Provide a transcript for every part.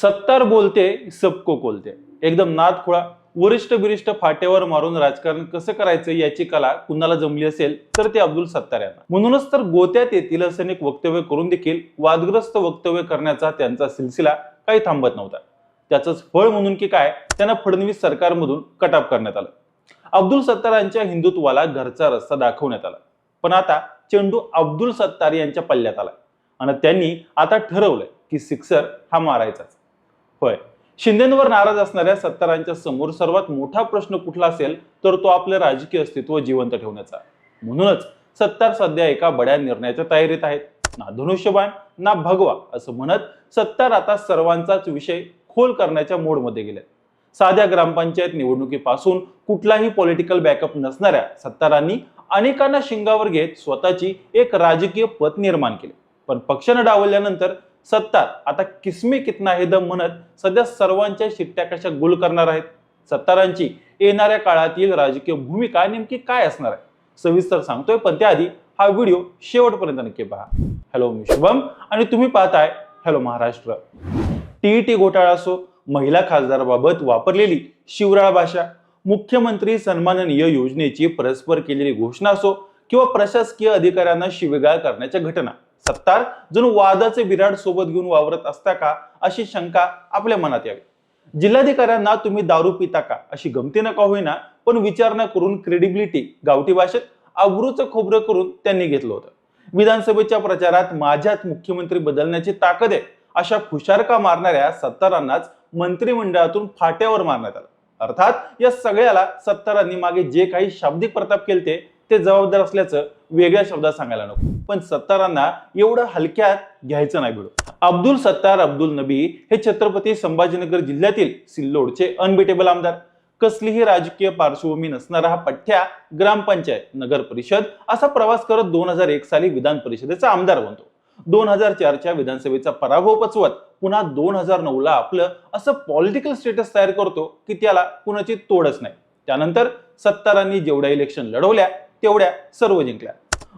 सत्तार बोलते सबको कोलते. एकदम नाद खुळा वरिष्ठ बिरिष्ठ फाट्यावर मारून राजकारण कसं करायचं याची कला कुणाला जमली असेल तर ते अब्दुल सत्तार यांना. म्हणूनच तर गोत्यात येतील असं अनेक वक्तव्य करून देखील वादग्रस्त वक्तव्य करण्याचा त्यांचा सिलसिला काही थांबत नव्हता. त्याचंच फळ म्हणून की काय त्यांना फडणवीस सरकारमधून कटाप करण्यात आलं. अब्दुल सत्तारांच्या हिंदुत्वाला घरचा रस्ता दाखवण्यात आला. पण आता चेंडू अब्दुल सत्तार यांच्या पल्ल्यात आला आणि त्यांनी आता ठरवलंय की सिक्सर हा मारायचाच. होय. शिंदेंवर नाराज असणाऱ्या सत्तारांच्या समोर सर्वात मोठा प्रश्न कुठला असेल तर तो आपलं राजकीय अस्तित्व जिवंत ठेवण्याचा. म्हणूनच सत्तार सध्या एका बड्या निर्णयाच्या तयारीत आहेत. ना धनुष्यबाण ना भगवा असं म्हणत सत्तार आता सर्वांचाच विषय खोल करण्याच्या मोडमध्ये गेले साध्या ग्रामपंचायत निवडणुकीपासून कुठलाही पॉलिटिकल बॅकअप नसणाऱ्या सत्तारांनी अनेकांना शिंगावर घेत स्वतःची एक राजकीय पत निर्माण केली. पण पक्षानं डावलल्यानंतर सत्तार आता किस्मी कितना हे दम म्हणत सध्या सर्वांच्या शिट्ट्या कशा गुल करणार आहेत. सत्तारांची येणाऱ्या काळातील राजकीय भूमिका नेमकी काय असणार आहे? सविस्तर सांगतोय पण त्याआधी हा व्हिडिओ शेवटपर्यंत नक्की पहा. हॅलो मी शुभम आणि तुम्ही पाहताय हॅलो महाराष्ट्र. टीईटी घोटाळा असो महिला खासदाराबाबत वापरलेली शिवराळ भाषा मुख्यमंत्री सन्माननीय योजनेची परस्पर केलेली घोषणा असो किंवा प्रशासकीय अधिकाऱ्यांना शिवेगाळ करण्याच्या घटना. सत्तार जणू वादाचे बिराड सोबत घेऊन वावरत असता का? अशी शंका आपल्या मनात यावी. जिल्हाधिकाऱ्यांना तुम्ही दारू पिता का? अशी गमती नका होईना पण विचार न करून क्रेडिबिलिटी गावठी भाषेत अब्रूचं खोबरं करून त्यांनी घेतलं होतं. विधानसभेच्या प्रचारात माझ्यात मुख्यमंत्री बदलण्याची ताकद आहे अशा खुशारका मारणाऱ्या सत्तारांनाच मंत्रिमंडळातून फाट्यावर मारण्यात आलं. अर्थात या सगळ्याला सत्तारांनी मागे जे काही शाब्दिक प्रताप केले ते ते जबाबदार असल्याचं वेगळ्या शब्दात सांगायला नको. पण सत्तारांना एवढं हलक्यात घ्यायचं नाही भिडू अब्दुल सत्तार अब्दुल नबी हे छत्रपती संभाजीनगर जिल्ह्यातील सिल्लोडचे अनबिटेबल आमदार. कसलीही राजकीय पार्श्वभूमी नसणारा हा पठ्ठ्या ग्रामपंचायत नगर परिषद असा प्रवास करत दोन हजार एक साली विधान परिषदेचा आमदार बनतो. दोन हजार चारच्या विधानसभेचा पराभव पचवत पुन्हा दोन हजार नऊ ला आपलं असं पॉलिटिकल स्टेटस तयार करतो की त्याला कुणाची तोडच नाही. त्यानंतर सत्तारांनी जेवढ्या इलेक्शन लढवल्या तेवढ्या सर्व जिंकल्या.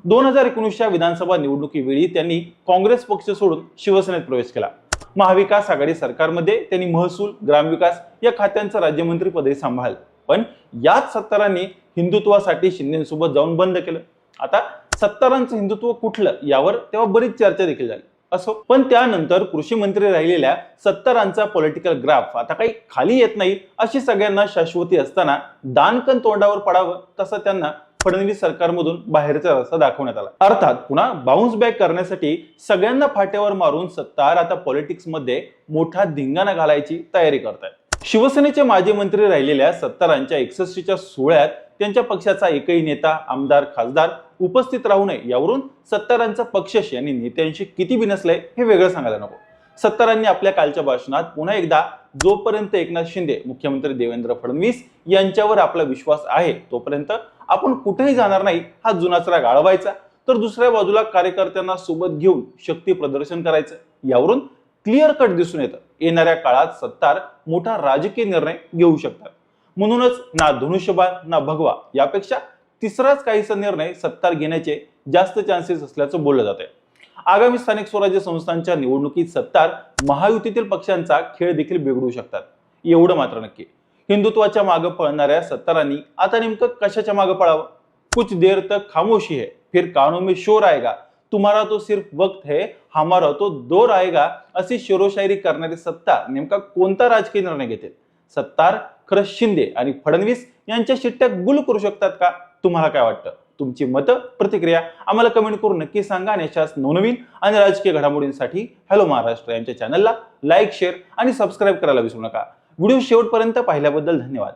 दोन हजार एकोणीसच्या विधानसभा निवडणुकीवेळी त्यांनी काँग्रेस पक्ष सोडून शिवसेनेत प्रवेश केला. महाविकास आघाडी सरकारमध्ये त्यांनी महसूल ग्रामविकास या खात्यांचं राज्यमंत्री पदही सांभाळलं. पण याच सत्तारांनी हिंदुत्वासाठी शिंदेसोबत जाऊन बंद केलं. आता सत्तारांचं हिंदुत्व कुठलं यावर तेव्हा बरीच चर्चा देखील झाली. असो पण त्यानंतर कृषी मंत्री राहिलेल्या सत्तारांचा पॉलिटिकल ग्राफ आता काही खाली येत नाही अशी सगळ्यांना शाश्वती असताना दानकन तोंडावर पडावं तसं त्यांना फडणवीस सरकारमधून बाहेरचा रस्ता दाखवण्यात आला. अर्थात पुन्हा बाउन्स बॅक करण्यासाठी सगळ्यांना फाट्यावर मारून सत्तार आता पॉलिटिक्समध्ये मोठा धिंगाणा घालायची तयारी करतायत. शिवसेनेचे माजी मंत्री राहिलेल्या सत्तारांच्या एकसष्टीच्या सोहळ्यात त्यांच्या पक्षाचा एकही नेता आमदार खासदार उपस्थित राहू नये यावरून सत्तारांचा पक्षश यांनी नेत्यांशी किती बिनसलंय हे वेगळं सांगायला नको. सत्तारांनी आपल्या कालच्या भाषणात पुन्हा एकदा जोपर्यंत एकनाथ शिंदे मुख्यमंत्री देवेंद्र फडणवीस यांच्यावर आपला विश्वास आहे तोपर्यंत आपण कुठेही जाणार नाही हा जुनाचरा गाळवायचा तर दुसऱ्या बाजूला कार्यकर्त्यांना सोबत घेऊन शक्ती प्रदर्शन करायचं. यावरून क्लिअर कट दिसून येतं. येणाऱ्या काळात सत्तार मोठा राजकीय निर्णय घेऊ शकतात. म्हणूनच ना धनुष्यबाण ना भगवा यापेक्षा तिसराच काहीसा निर्णय सत्तार घेण्याचे जास्त चान्सेस असल्याचं बोललं जात आहे आगामी स्थानिक स्वराज्य संस्थांच्या निवडणुकीत सत्तार महायुतीतील पक्षांचा खेळ देखील बिघडू शकतात. एवढं मात्र नक्की. हिंदुत्वाच्या मागे पळणाऱ्या सत्तारांनी आता नेमकं कशाच्या मागे पळावं? कुछ देर तक खामोशी है फिर कानों में शोर आएगा. तुम्हारा तो सिर्फ वक्त है हमारा तो दोर आएगा अशी शेरोशायरी करणारी सत्ता नेमका कोणता राजकीय निर्णय घेते? सत्तार खरं शिंदे आणि फडणवीस यांच्या शिट्ट्या गुल करू शकतात का? तुम्हाला काय वाटतं? तुमची मतं प्रतिक्रिया आम्हाला कमेंट करून नक्की सांगा आणि अशाच नवनवीन आणि राजकीय घडामोडींसाठी हॅलो महाराष्ट्र यांच्या चॅनलला लाईक शेअर आणि सबस्क्राईब करायला विसरू नका. व्हिडिओ शेवटपर्यंत पाहिल्याबद्दल धन्यवाद.